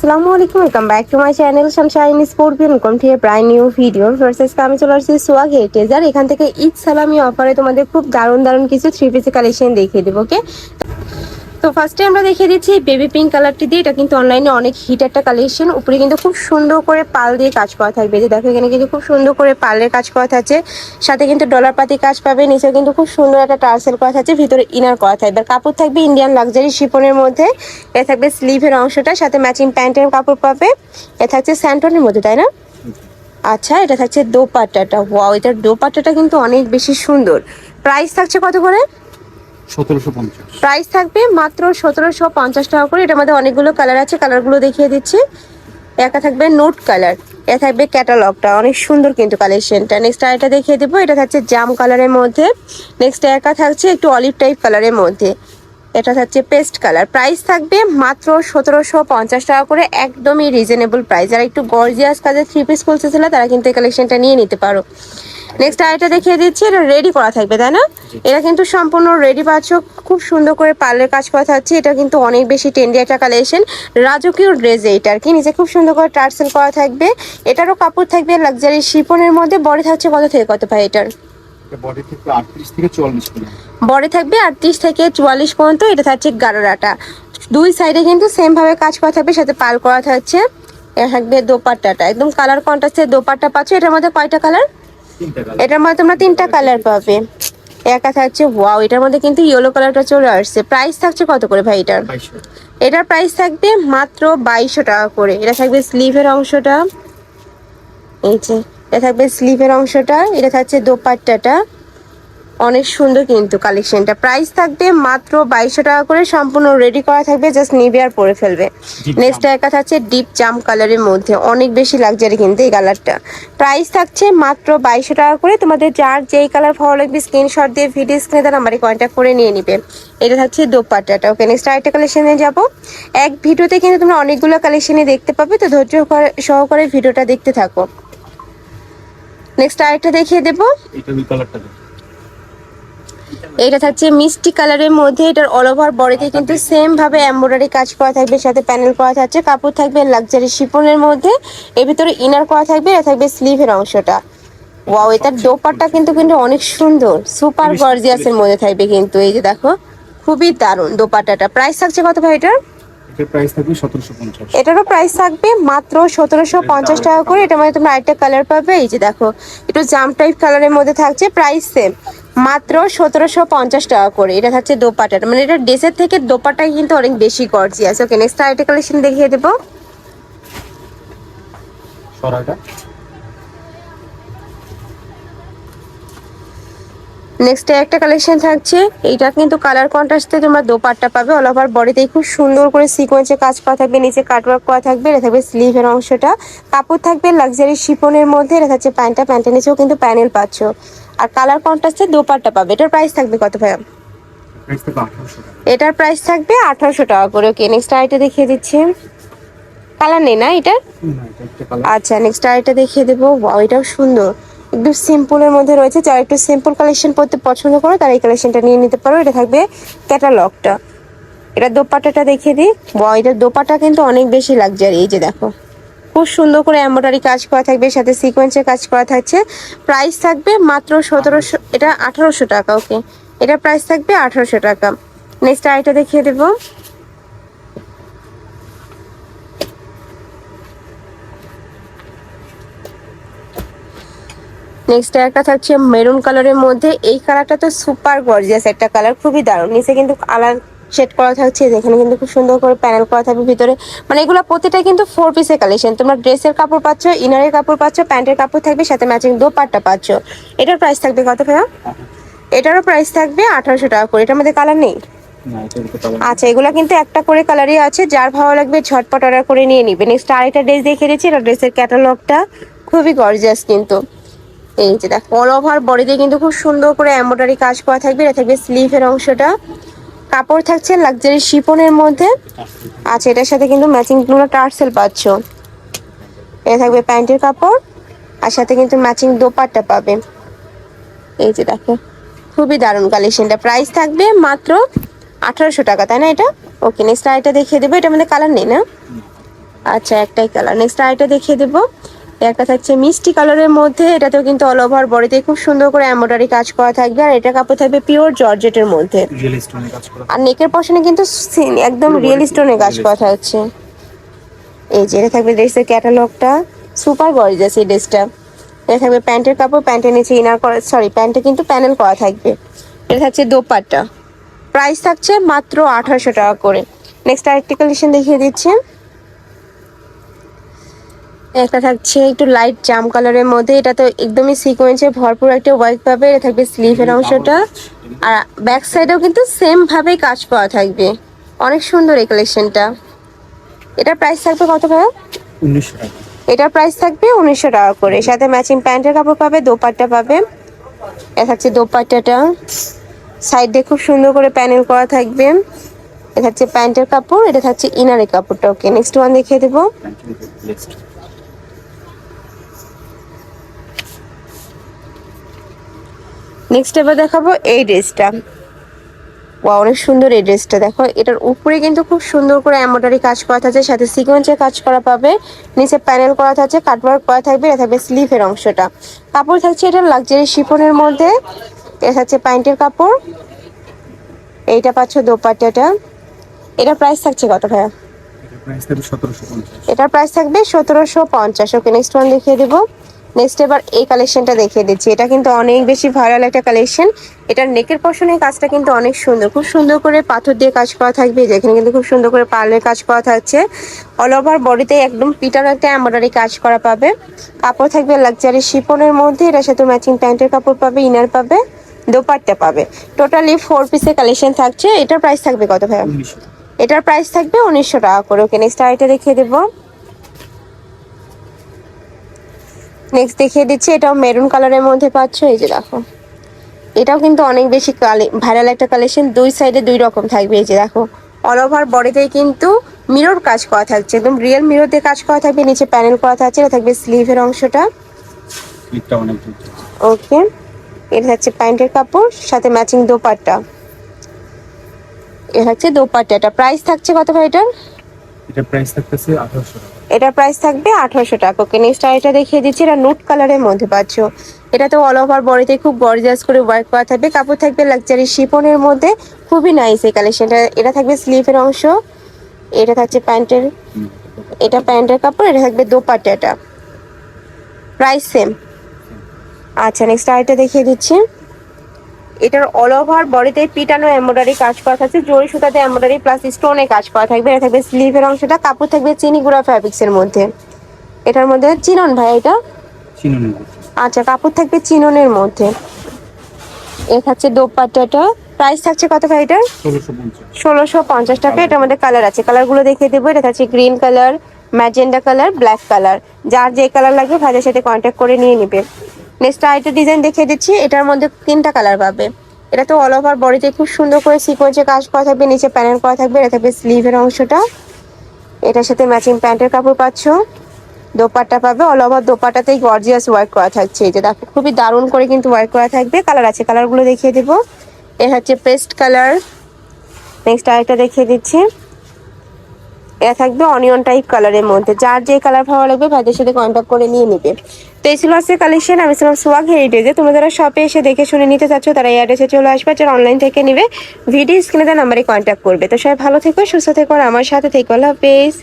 আসসালামু আলাইকুম welcome back to my channel Sunshine স্পোর্টবিয়ন welcome to প্রায় নিউ ভিডিও ফার্স্ট আমি চলে আসছি সোয়াগ হেটেজার এখান থেকে ঈদ সালামি অফারে তোমাদের খুব দারুণ দারুণ কিছু থ্রি পিসি কালেকশন দেখিয়ে দেবো ওকে তো ফার্স্টে আমরা দেখিয়ে দিচ্ছি বেবি পিঙ্ক কালারটি দিয়ে এটা কিন্তু অনলাইনে অনেক হিট একটা কালেকশন উপরে কিন্তু খুব সুন্দর করে পাল দিয়ে কাজ করা থাকবে। যে দেখো, এখানে কিন্তু খুব সুন্দর করে পালের কাজ করা থাকছে। সাথে কিন্তু ডলার পাতি কাজ পাবে। নিচে কিন্তু খুব সুন্দর একটা টার্সেল করা থাকছে। ভিতরে ইনার করা থাকবে। আর কাপড় থাকবে ইন্ডিয়ান লাক্সারি শিপনের মধ্যে। এ থাকবে স্লিভের অংশটা। সাথে ম্যাচিং প্যান্টের কাপড় পাবে। এ থাকছে স্যান্টনের মধ্যে, তাই না? আচ্ছা এটা থাকছে দোপাট্টাটা। ওয়াও এটার দোপাট্টাটা কিন্তু অনেক বেশি সুন্দর। প্রাইস থাকছে কত করে? প্রাইস থাকবে মাত্র সতেরোশো পঞ্চাশ টাকা করে। এটার মধ্যে অনেকগুলো কালার আছে, কালারগুলো দেখিয়ে দিচ্ছি। একা থাকবে নোট কালার, এ থাকবে ক্যাটালগটা। অনেক সুন্দর কিন্তু কালেকশনটা। নেক্সট আরেকটা দেখিয়ে দেবো। এটা থাকছে জাম কালারের মধ্যে। নেক্সট একা থাকছে একটু অলিভ টাইপ কালারের মধ্যে। এটা থাকছে পেস্ট কালার। প্রাইস থাকবে মাত্র সতেরোশো পঞ্চাশ টাকা করে একদমই রিজনেবল প্রাইস যারা একটু গর্জিয়াস কাজে থ্রি পিস খুলতেছিল তারা কিন্তু এই কালেকশনটা নিয়ে নিতে পারো। নেক্সট আরেকটা দেখিয়ে দিচ্ছি এটা রেডি করা থাকবে তাই না? এটা কিন্তু সম্পূর্ণ রেডি পাচ্ছ খুব সুন্দর করে পার্লের কাজ করা থাকছে। এটা কিন্তু অনেক বেশি ট্রেন্ডি একটা কালেকশন রাজকীয় ড্রেস এইটা আর কি নিচে খুব সুন্দর করে টার্সেল করা থাকবে। এটারও কাপড় থাকবে লাক্সারি শিপনের মধ্যে বড় থাকছে কত থেকে কত ভাই এটার? বডি থেকে থেকে থাকবে আটত্রিশ থেকে চুয়াল্লিশ পর্যন্ত এটা থাকছে গারারাটা। দুই সাইডে কিন্তু সেম ভাবে কাজ করা থাকবে সাথে পাল করা থাকছে। থাকবে দোপাট্টাটা একদম কালার কন্ট্রাস্টের দোপাট্টা পাচ্ছ এটার মধ্যে কয়টা কালার এটার মধ্যে তোমরা তিনটা কালার পাবে। একা থাকছে ওয়াও এটার মধ্যে কিন্তু ইয়েলো কালারটা চলে আসছে। প্রাইস থাকছে কত করে ভাই এটার? এটার প্রাইস থাকবে মাত্র বাইশশো টাকা করে। এটা থাকবে স্লিভের অংশটা। এই যে এটা থাকবে স্লিভের অংশটা এটা থাকছে দোপাট্টাটা। অনেক সুন্দর কিন্তু কালেকশনটা প্রাইস থাকবে মাত্র বাইশশো টাকা করে সম্পূর্ণ রেডি করা থাকবে জাস্ট নিবে আর পরে ফেলবে। নেক্সট একা থাকছে ডিপ জাম কালারের মধ্যে। অনেক বেশি লাগজারি কিন্তু এই কালারটা প্রাইস থাকছে মাত্র বাইশশো টাকা করে। তোমাদের যার যেই কালার ভালো লাগবে স্ক্রিনশট দিয়ে ভিডিও স্ক্রিনে তার নাম্বারে কন্ট্যাক্ট করে নিয়ে নিবে। এটা থাকছে দোপাট্টাটা। ওকে নেক্সট আরেকটা কালেকশনে যাব। এক ভিডিওতে কিন্তু তোমরা অনেকগুলো কালেকশনে দেখতে পাবে তো ধৈর্য করে- সহকারে ভিডিওটা দেখতে থাকো। নেক্সট আরেকটা দেখিয়ে দেবো। এটা থাকছে মিষ্টি কালারের মধ্যে এটার অল ওভার বডিতে কিন্তু সেম ভাবে এমব্রয়ডারি কাজ করা থাকবে সাথে প্যানেল করা থাকছে কাপড় থাকবে লাক্সারি শিপনের মধ্যে এর ভিতরে ইনার করা থাকবে এটা থাকবে স্লিভের অংশটা। ওয়াও এটার দোপাট্টা কিন্তু কিন্তু অনেক সুন্দর সুপার গর্জিয়াসের মধ্যে থাকবে কিন্তু এই যে দেখো খুবই দারুণ দোপাট্টাটা প্রাইস থাকছে কত ভাই এটার? এটার প্রাইস থাকবে সতেরোশো পঞ্চাশ। এটারও প্রাইস থাকবে মাত্র সতেরোশো পঞ্চাশ টাকা করে। এটা মানে তোমরা আরেকটা কালার পাবে। এই যে দেখো একটু জাম টাইপ কালারের মধ্যে থাকছে প্রাইস সেম মাত্র সতেরোশো পঞ্চাশ টাকা করে। এটা থাকছে দোপাটাটা মানে এটা ড্রেসের থেকে দোপাটাই কিন্তু অনেক বেশি গর্জিয়াস ওকে নেক্সট আরেকটা কালেকশন দেখিয়ে দেবো। সরাটা। নেক্সট একটা কালেকশন থাকছে। এইটা কিন্তু কালার কন্ট্রাস্টে তোমরা দোপাট্টা পাবে। অল ওভার বডিতেই খুব সুন্দর করে সিকোয়েন্সে কাজ করা থাকবে। নিচে কাটওয়ার্ক করা থাকবে। এটা থাকবে স্লিভের অংশটা। কাপড় থাকবে লাক্সারি শিপনের মধ্যে। এটা থাকছে প্যান্টটা প্যান্টের নিচেও কিন্তু প্যানেল পাচ্ছ। আর কালার কন্ট্রাস্টে দোপাট্টা পাবে। এটার প্রাইস থাকবে কত ভাইয়া? এটার প্রাইস থাকবে আঠারোশো টাকা করে। ওকে নেক্সট আইটা দেখিয়ে দিচ্ছি। কালার নেই না এটার? এটা আচ্ছা নেক্সট আরেকটা দেখিয়ে দেবো। এটাও সুন্দর। একদম সিম্পলের মধ্যে রয়েছে। যারা একটু সিম্পল কালেকশন পড়তে পছন্দ করো, তারা এই কালেকশনটা নিয়ে নিতে পারো। এটা থাকবে ক্যাটালগটা এটা দোপাট্টাটা দেখিয়ে দিই। ওয়াও এটার দোপাট্টা কিন্তু অনেক বেশি লাক্সারি এই যে দেখো, খুব সুন্দর করে এমব্রয়ডারি কাজ করা থাকবে, সাথে সিকোয়েন্সের কাজ করা থাকছে। প্রাইস থাকবে মাত্র সতেরোশো, এটা আঠারোশো টাকা ওকে এটা প্রাইস থাকবে আঠারোশো টাকা। নেক্সট আইটা দেখিয়ে দেবো। নেক্সট একটা থাকছে মেরুন কালারের মধ্যে। এই কালারটা তো সুপার গর্জিয়াস একটা কালার খুবই দারুণ। নিচে কিন্তু কালার সেট করা থাকছে যেখানে কিন্তু খুব সুন্দর করে প্যানেল করা থাকবে ভিতরে। মানে এগুলো প্রতিটাই কিন্তু ফোর পিসের কালেকশন তোমরা ড্রেসের কাপড় পাচ্ছ ইনারের কাপড় পাচ্ছ প্যান্টের কাপড় থাকবে সাথে ম্যাচিং দোপাট্টা পাচ্ছ। এটার প্রাইস থাকবে কত ভাইয়া? এটারও প্রাইস থাকবে আঠারোশো টাকা করে। এটার মধ্যে কালার নেই? আচ্ছা এগুলো কিন্তু একটা করে কালারই আছে। যার ভালো লাগবে ঝটপট অর্ডার করে নিয়ে নিবে। নেক্সট আরেকটা ড্রেস দেখে দিচ্ছি। এটা ড্রেসের ক্যাটালগটা খুবই গর্জিয়াস কিন্তু। এই যে দেখ অল ওভার বডিতে কিন্তু খুব সুন্দর করে এমব্রয়ডারি কাজ করা থাকবে। এটা থাকবে স্লিভের অংশটা। কাপড় থাকছে লাক্সারি শিপনের মধ্যে। আচ্ছা এটার সাথে কিন্তু ম্যাচিং তোমরা টার্সেল পাচ্ছ। এটা থাকবে প্যান্টের কাপড়। আর সাথে কিন্তু ম্যাচিং দোপাট্টা পাবে। এই যে দেখো, খুবই দারুণ কালেকশনটা প্রাইস থাকবে মাত্র আঠারোশো টাকা, তাই না এটা? ওকে নেক্সট আইটা দেখিয়ে দেবো। এটা আমাদের কালার নেই না? আচ্ছা একটাই কালার নেক্সট আইটা দেখিয়ে দেবো। একটা থাকছে মিষ্টি কালারের মধ্যে এটাতেও কিন্তু অল ওভার বডিতে খুব সুন্দর করে এমব্রয়ডারি কাজ করা থাকবে আর এটা কাপড় থাকবে পিওর জর্জেটের মধ্যে। আর নেকের পশনে কিন্তু একদম রিয়েল স্টোনে কাজ করা থাকছে। এই যে এটা থাকবে ড্রেসের ক্যাটালগটা সুপার গর্জিয়াস এই ড্রেসটা এটা থাকবে প্যান্টের কাপড় প্যান্টের নিচে ইনার করা সরি প্যান্টে কিন্তু প্যানেল করা থাকবে। এটা থাকছে দোপাট্টা। প্রাইস থাকছে মাত্র আঠারোশো টাকা করে। নেক্সট আরেকটি কালেকশন দেখিয়ে দিচ্ছি। একটা থাকছে একটু লাইট জাম কালারের মধ্যে। এটা তো একদমই সিকোয়েন্সে ভরপুর একটা ওয়ার্ক পাবে এটা থাকবে স্লিভের অংশটা। আর ব্যাক সাইডেও কিন্তু সেম ভাবেই কাজ করা থাকবে। অনেক সুন্দর এই কালেকশনটা এটার প্রাইস থাকবে কত ভাইয়া উনিশশো টাকা। এটার প্রাইস থাকবে উনিশশো টাকা করে। সাথে ম্যাচিং প্যান্টের কাপড় পাবে দোপাট্টা পাবে। এটা থাকছে দোপাট্টাটা। সাইড খুব সুন্দর করে প্যানেল করা থাকবে। এটা থাকছে প্যান্টের কাপড় এটা থাকছে ইনারের কাপড়টা। ওকে নেক্সট ওয়ান দেখিয়ে দেবো। নেক্সট এবার দেখাবো এই ড্রেসটা। ওয়া অনেক সুন্দর এই ড্রেসটা। দেখো এটার উপরে কিন্তু খুব সুন্দর করে এমব্রয়ডারি কাজ করা থাকছে সাথে সিকোয়েন্সের কাজ করা পাবে নিচে প্যানেল করা থাকছে কাটওয়ার্ক করা থাকবে এটা থাকবে স্লিভের অংশটা। কাপড় থাকছে এটা লাক্সারি শিফনের মধ্যে এটা থাকছে প্যান্টের কাপড়। এইটা পাচ্ছ দোপাট্টাটা। এটা প্রাইস থাকছে কত ভাইয়া? এটার প্রাইস থাকবে সতেরোশো পঞ্চাশ। ওকে নেক্সট ওয়ান দেখিয়ে দেবো। নেক্সট এবার এই কালেকশনটা দেখিয়ে দিচ্ছি। এটা কিন্তু অনেক বেশি ভাইরাল একটা কালেকশন এটার নেকের পশনের কাজটা কিন্তু অনেক সুন্দর। খুব সুন্দর করে পাথর দিয়ে কাজ করা থাকবে। যেখানে কিন্তু খুব সুন্দর করে পার্লের কাজ করা থাকছে। অল ওভার বডিতে একদম পিটার একটা এমব্রয়ডারি কাজ করা পাবে। কাপড় থাকবে লাক্সারি শিপনের মধ্যে। এটার সাথে ম্যাচিং প্যান্টের কাপড় পাবে ইনার পাবে দোপাট্টা পাবে। টোটালি ফোর পিসের কালেকশন থাকছে। এটার প্রাইস থাকবে কত ভাইয়া? এটার প্রাইস থাকবে উনিশশো টাকা করে। ওকে নেক্সট আরেকটা দেখিয়ে দেবো। নেক্সট দেখিয়ে দিচ্ছি এটাও মেরুন কালারের মধ্যে পাচ্ছ এই যে দেখো। এটাও কিন্তু অনেক বেশি ভাইরাল একটা কালেকশন দুই সাইডে দুই রকম থাকবে এই যে দেখো। অল ওভার বডিতেই কিন্তু মিরর কাজ করা থাকছে একদম রিয়েল মিরর দিয়ে কাজ করা থাকবে নিচে প্যানেল করা থাকছে এটা থাকবে স্লিভের অংশটা। ওকে এটা হচ্ছে প্যান্টের কাপড় সাথে ম্যাচিং দোপাট্টা। এটা হচ্ছে দোপাট্টাটা। প্রাইস থাকছে কত ভাই এটার? এটার প্রাইস থাকতেছে আঠারোশো টাকা। এটার প্রাইস থাকবে আঠারোশো টাকা। ওকে নেক্সট আরেকটা দেখিয়ে দিচ্ছি, এটা নুট কালারের মধ্যে পাচ্ছ। এটা তো অল ওভার বডিতে খুব গর্জিয়াস করে ওয়ার্ক করা থাকবে। কাপড় থাকবে লাক্সারি শিপনের মধ্যে, খুবই নাইস এই কালেকশনটা এটা থাকবে স্লিভের অংশ, এটা থাকছে প্যান্টের, এটা প্যান্টের কাপড়, এটা থাকবে দোপাট্টাটা। প্রাইস সেম আচ্ছা নেক্সট আরেকটা দেখিয়ে দিচ্ছি। এটার অল ওভার বডিতে পিটানো এমব্রয়ডারি কাজ করা থাকছে জরি সুতাতে এমব্রয়ডারি প্লাস স্টোনে কাজ করা থাকবে। এটা থাকবে স্লিভের অংশটা কাপড় থাকবে চিনি গুঁড়া ফ্যাব্রিক্সের মধ্যে। এটার মধ্যে চিনন ভাই এটা? আচ্ছা কাপড় থাকবে চিননের মধ্যে। এ থাকছে দোপাট্টাটা। প্রাইস থাকছে কত ভাই এটার? ষোলোশো পঞ্চাশ। টাকা এটার মধ্যে কালার আছে। কালারগুলো দেখিয়ে দেবো। এটা থাকছে green colour magenta colour black colour যার যে কালার লাগবে ভাইদের সাথে কন্ট্যাক্ট করে নিয়ে নিবে। নেক্সট আরেকটা ডিজাইন দেখিয়ে দিচ্ছি, এটার মধ্যে তিনটা কালার পাবে। এটা তো অল ওভার বডিতে খুব সুন্দর করে সিকোয়েন্সে কাজ করা থাকবে, নিচে প্যানেল করা থাকবে, এটা থাকবে স্লিভের অংশটা। এটার সাথে ম্যাচিং প্যান্টের কাপড় পাচ্ছ। দোপাট্টা পাবে অল ওভার দোপাট্টাতেই গর্জিয়াস ওয়ার্ক করা থাকছে। এই যে দেখো, খুবই দারুণ করে কিন্তু ওয়ার্ক করা থাকবে। কালার আছে কালারগুলো দেখিয়ে দেবো। এটা হচ্ছে পেস্ট কালার নেক্সট আরেকটা দেখিয়ে দিচ্ছি। এটা থাকবে অনিয়ন টাইপ কালারের মধ্যে। যার যে কালার ভালো লাগবে ভাইদের সাথে কন্ট্যাক্ট করে নিয়ে নিবে। তো এই ছিল আজকে কালেকশন আমি ছিলাম সোয়াগ হেরিটেজে তোমরা যারা শপে এসে দেখে শুনে নিতে চাচ্ছ, তারা এই অ্যাড্রেসে চলে আসবে। যারা অনলাইন থেকে নিবে ভিডিও স্ক্রিনে দেওয়া নাম্বারে কন্ট্যাক্ট করবে। তো সবাই ভালো থেকো, সুস্থ থেকো, আর আমার সাথে থেকো। আল্লাহ হাফেজ।